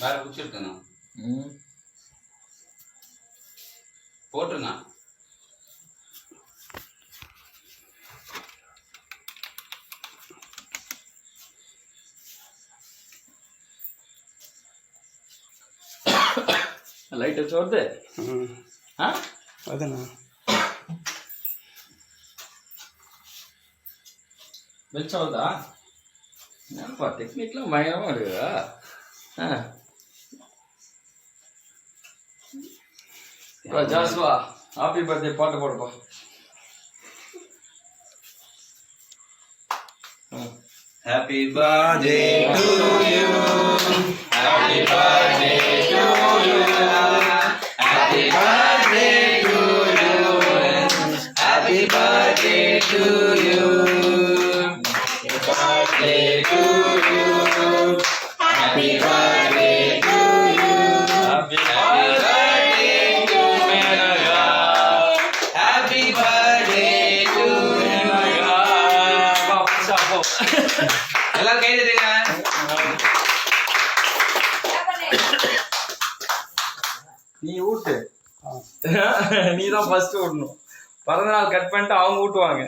வேற குச்சி லைட் வச்சு வருது? ம். ஆ? அதுண்ணா வெளிச்சம் வருதா? என்னப்பா டெக்னிக்லாம் பயங்கரமாக இருக்குதா? ஆ. ஜாஸ்வா ஹாப்பி பர்த்டே பாட்டு போடுப்பா. Happy birthday to you happy birthday to you happy birthday to you happy birthday to you birthday to எல்லாரும் கை தட்டுங்க. நீ ஊட்டு. நீ தான் ஃபர்ஸ்ட் ஊட்டணும். பிறந்த நாள் கட் பண்ணிட்டு அவங்க ஊட்டுவாங்க.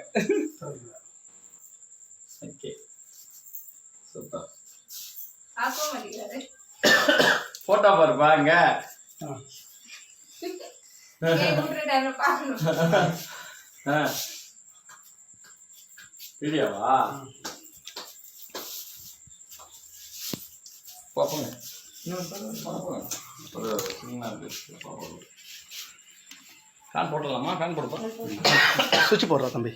ஓகே. சூப்பர். போட்டோ பாருப்பா இங்க ஆ. வீடியோவா பாப்போங்க ஃபேன் போட்டுடலாமா? ஃபேன் போடுப்பா. சுவிட்ச் போடுறா தம்பி.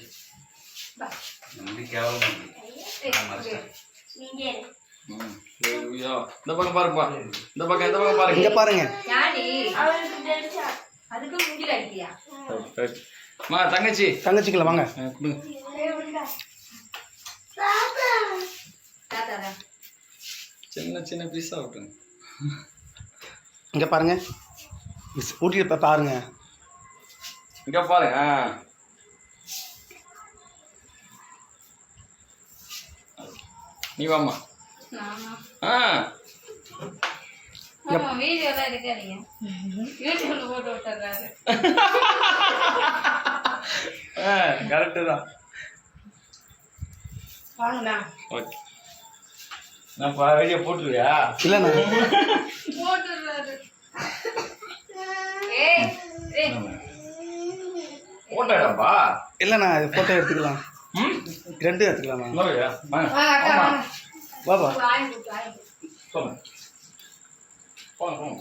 இந்த பக்கம் பாருப்பா இந்த பக்கம் இந்த பக்கம் பாருங்க. இங்க பாருங்க. தங்கச்சி. தங்கச்சிக்கல வாங்க. கொடுங்க. தாத்தா. சின்ன சின்ன பீஸா விட்டுங்க இங்க பாருங்க. மிஸ் ஊட்டியில் இப்போ பாருங்க. இங்க பாருங்க. ஆ. நீ ஆமா ஆ கரெக்டு தான். வாங்கண்ணா ஓகே நான் வீடியோ போட்டுருவியா? இல்லைண்ணா. போட்டுறாரு ஏய் ஏய் போட்டோடாப்பா இல்லைண்ணா இது ஃபோட்டோ எடுத்துக்கலாம். ம்? ரெண்டு எடுத்துக்கலாமா? கொடுத்து. சொல்லுங்க போங்க போங்க.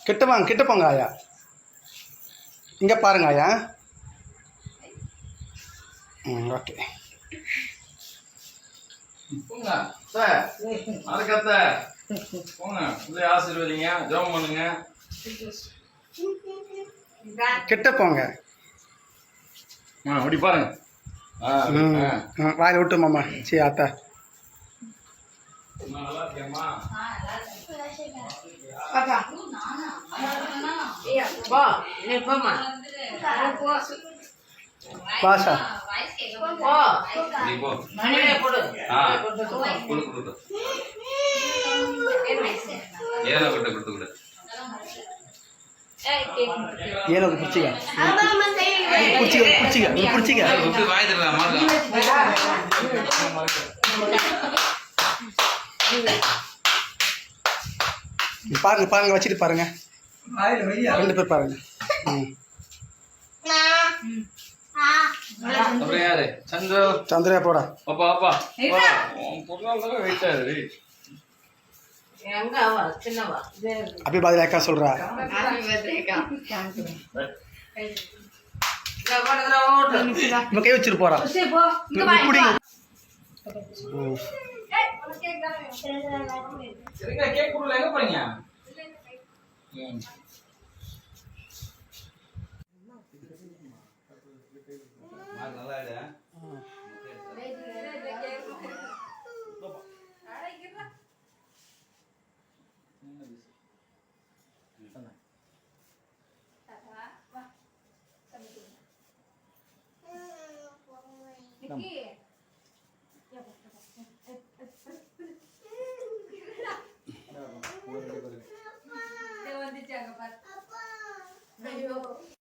கிட்ட வாங்க கிட்ட போங்க ஆயா. இங்க பாருங்க ஆயா. ஓகே போங்க சார் அதுக்கத்த போங்க உள்ளே ஆசீர்வதிங்க ஜெபம் பண்ணுங்க. கிட்ட போங்க. ஆ அப்படி பாருங்க. வாயில விட்டு மாமா. சரி அத்தா. அம்மா, நல்லா இருக்கியாம்மா? பாஷா போ பிடிச்சிக்க பிடிச்சிக்க பிடிச்சிக்க பிடிச்சிக்க வாய் தரலாமா பாருங்க பாருங்க வச்சுட்டு பாருங்க. ரெண்டு பேர் பாருங்க. ம். அப்புறம் யாரு? சந்திர? சந்திரா போடா. அப்பா அப்பா பொருளாதார வெயிட் ஆகுது. அப்படி பதில் அக்கா சொல்றா. ஹாப்பி பர்த்டேக்கா நம்ம கை போறா. சரிங்க கேக் எங்க போறீங்க sim